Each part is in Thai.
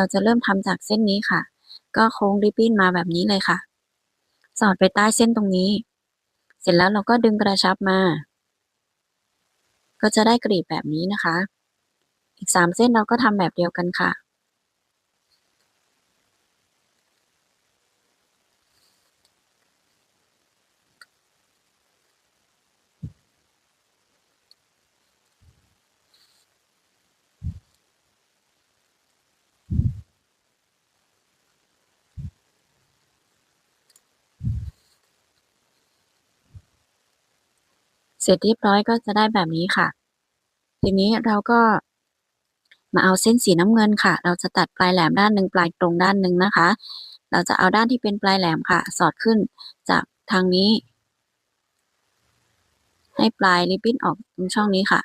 เราจะเริ่มทำจากเส้นนี้ค่ะ ก็โค้งริบบิ้นมาแบบนี้เลยค่ะ สอดไปใต้เส้นตรงนี้ เสร็จแล้วเราก็ดึงกระชับมา ก็จะได้กรีบแบบนี้นะคะ อีกสามเส้นเราก็ทำแบบเดียวกันค่ะ เสร็จเรียบร้อยก็จะได้แบบนี้ค่ะ ทีนี้เราก็มาเอาเส้นสีน้ำเงินค่ะ เราจะตัดปลายแหลมด้านหนึ่งปลายตรงด้านหนึ่งนะคะ เราจะเอาด้านที่เป็นปลายแหลมค่ะ สอดขึ้นจากทางนี้ ให้ปลายริบบิ้นออกตรงช่องนี้ค่ะ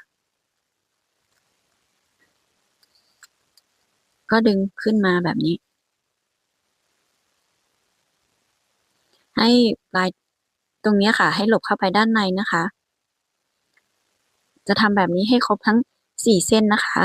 ก็ดึงขึ้นมาแบบนี้ ให้ปลายตรงนี้ค่ะ ให้หลบเข้าไปด้านในนะคะ จะทำแบบนี้ให้ครบทั้งสี่เส้นนะคะ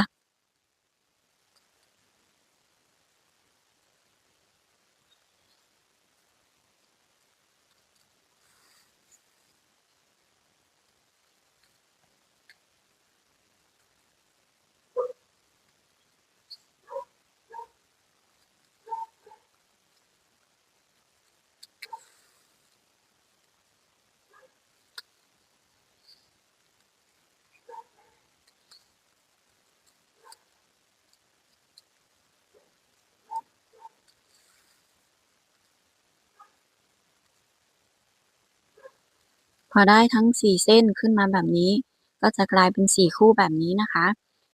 พอได้ทั้งสี่เส้นขึ้นมาแบบนี้ ก็จะกลายเป็นสี่คู่แบบนี้นะคะ